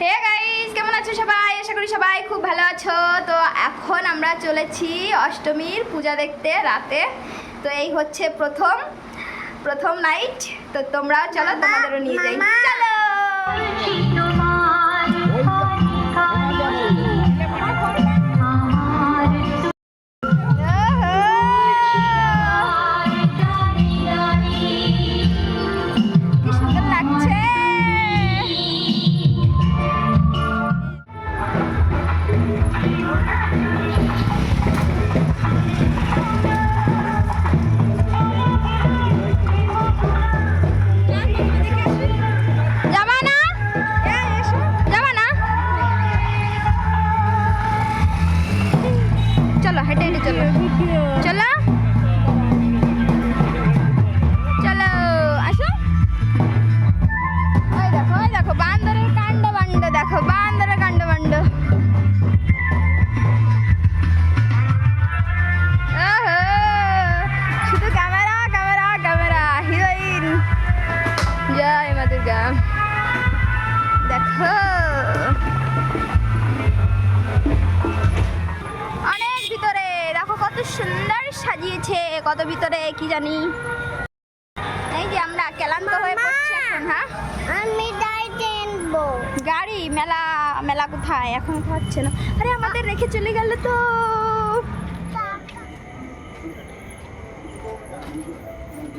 Hey guys কেমন আছো সবাই? আশা করি সবাই খুব ভালো আছো। তো এখন আমরা চলেছি অষ্টমীর পূজা দেখতে রাতে। তো এই হচ্ছে প্রথম প্রথম নাইট তো তোমরাও চলো তোমাদেরও নিয়ে যাই। চলো! জানি। এই যে আমরা ক্লান্ত হয়ে পড়ছি এখন হ্যাঁ? আমি গাড়িতে আনব গাড়ি মেলা মেলা কোথায়? এখন হচ্ছে না। আরে আমাদের রেখে চলে গেল তো।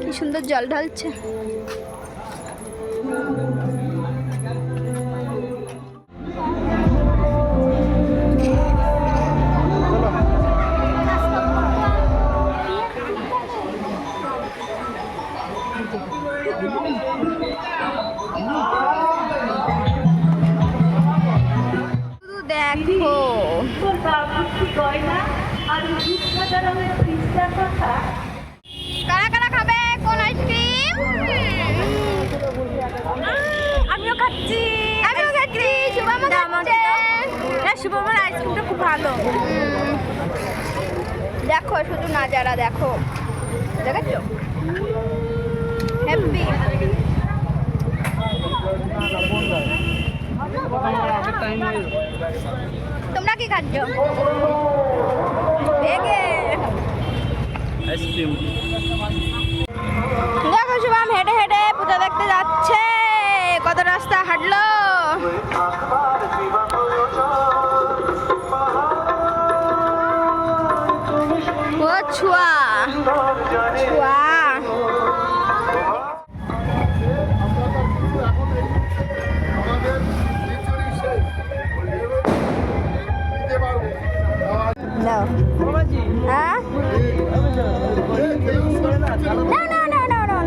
কি সুন্দর জল ঢালছে। খাচ্ছি আমিও খাচ্ছি খাচ্ছে হ্যাঁ শুভমের আইসক্রিমটা খুব ভালো। দেখো শুধু নাজারা দেখো। হ্যাপি তোমরা কি খাচ্ছ? দেখো শুভম হেঁটে হেঁটে পূজা দেখতে যাচ্ছে। কত রাস্তা হাঁটলো? ও ছুয়া ছুয়া। হ্যাঁ?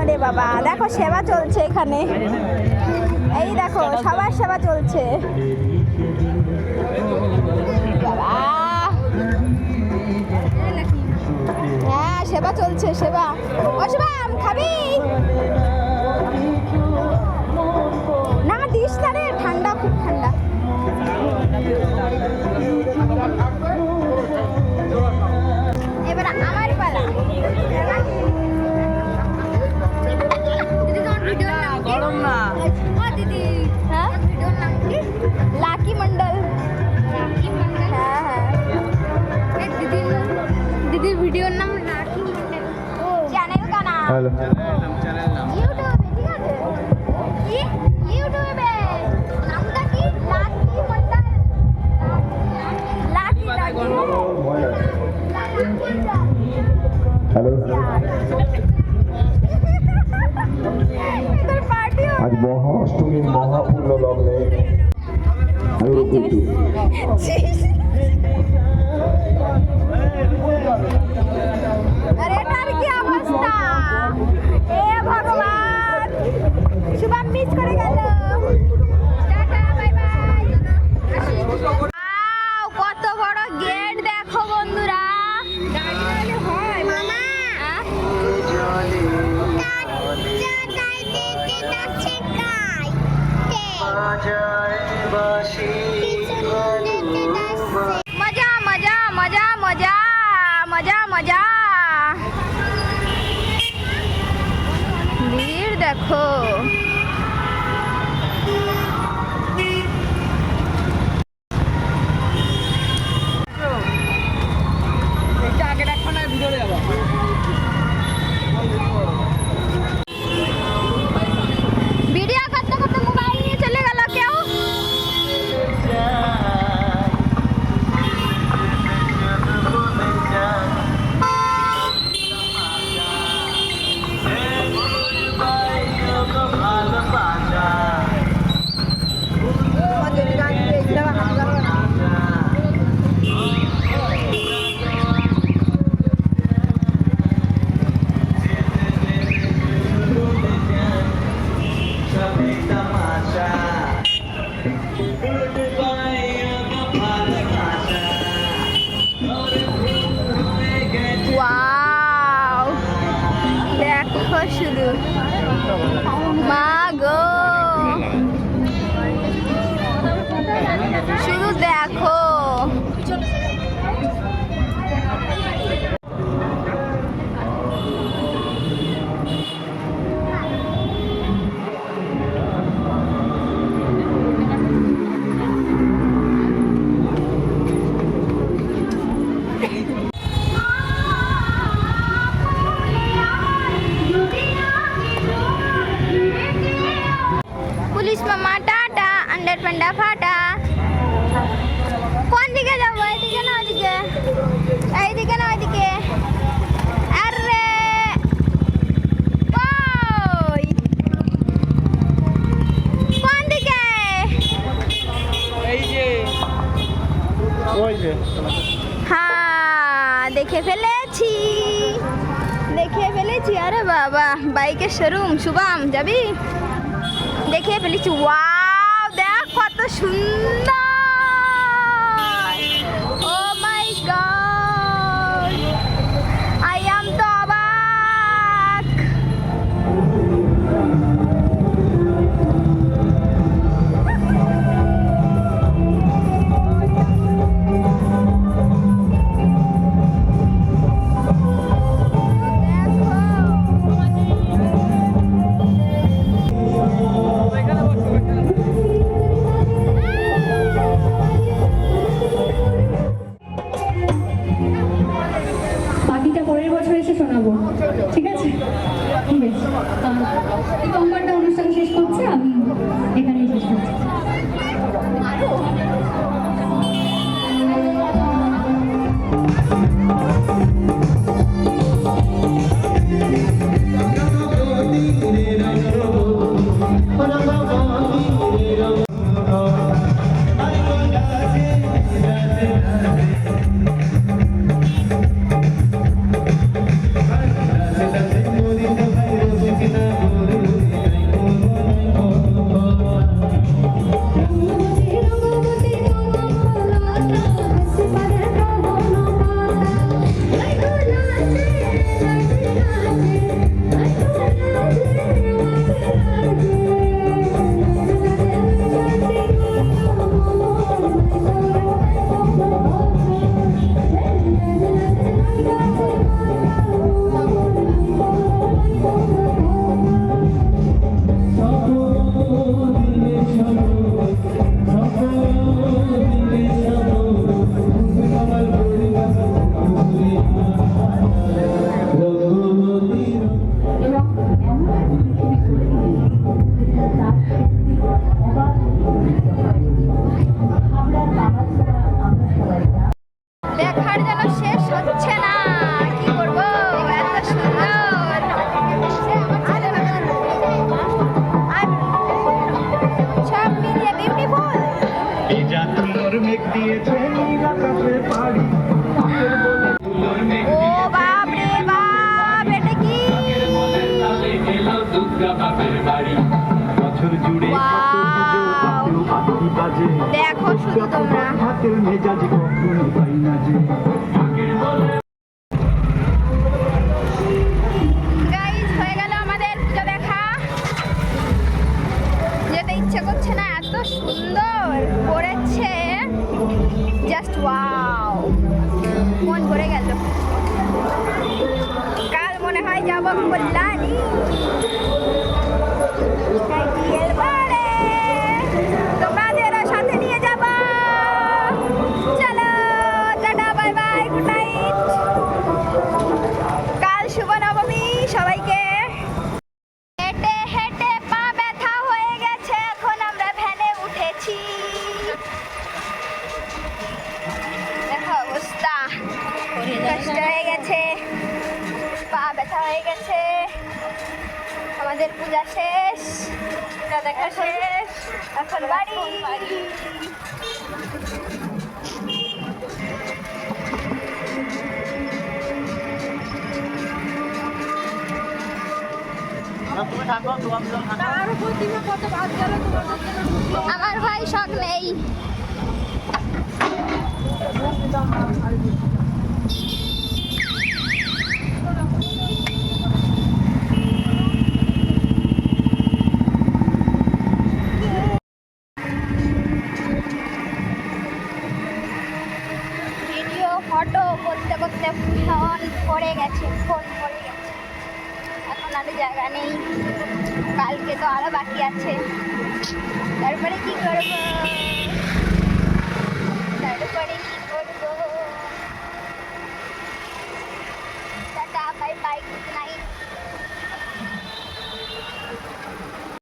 না না না না না না রে বাবা। দেখো, সেবা চলছে এখানে। এই দেখো, সবার সেবা চলছে। বাবা হ্যাঁ সেবা চলছে, সেবা। ও সেবাম খাবি? না, দিস না রে, ঠান্ডা, খুব ঠান্ডা। লাকি হ্যালো তোর পার্টি আজ মহা অষ্টমীর মহাপূর্ণ লগ্নে আমি রকুটু প্যান্ডা ফাটা। কোন দিকে যাব? এইদিকে না ওইদিকে এইদিকে না ওইদিকে? আরে! ওই! কোন দিকে? এই যে। ওই যে। হ্যাঁ দেখে ফেলেছি। দেখে ফেলেছি। আরে বাবা বাইকের শোরুম শুভম যাবি? দেখে ফেলেছি। কত সুন্দর মেজাজ কখনো পাই না যে ইচ্ছে করছে না, এত সুন্দর করেছে। জাস্ট ওয়াও মন ভরে গেল। কাল মনে হয় যাব কল্যাণী ব্যথা হয়ে গেছে। আমাদের পূজা শেষ। পূজা দেখা শেষ। এখন বাড়ি। আমার ভাই শখ নেই। ফোন পড়ে গেছে ফোন পড়ে গেছে। এখন আর জায়গা নেই। কালকে তো আরও বাকি আছে। তারপরে কি করব? তারপরে কি